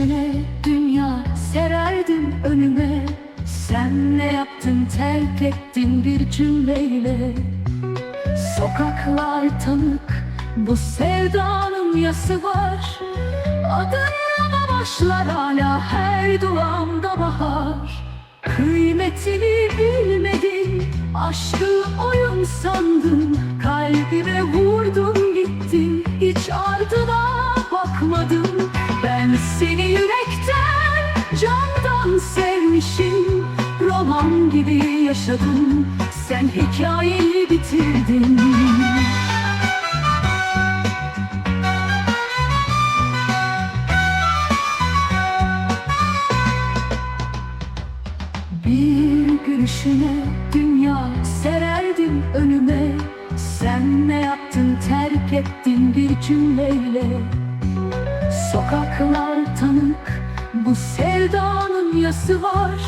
gülüşüne dünya sererdim önüme. Sen ne yaptın terk ettin bir cümleyle. Sokaklar tanık bu sevdanın yası var. Adınla başlar hala her duamda bahar. Kıymetini bilmedin Aşkı oyun sandın. Kalbime vurdun gittin Hiç ardına Candan sevmişim. Roman gibi yaşadım Sen hikayeyi bitirdin. Bir gülüşüne dünya sererdim önüme. Sen ne yaptın terk ettin bir cümleyle. Sokaklar tanık bu sevdanın yası var.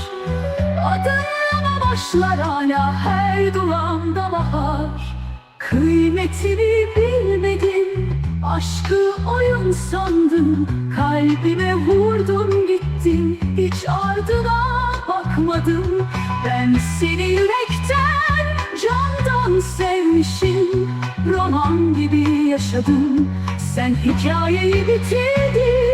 Adınla başlar hala her duamda bahar. Kıymetini bilmedin Aşkı oyun sandın Kalbime vurdun gittin Hiç ardına bakmadım. Ben seni yürekten Candan sevmişim. Roman gibi yaşadım. Sen hikayeyi bitirdin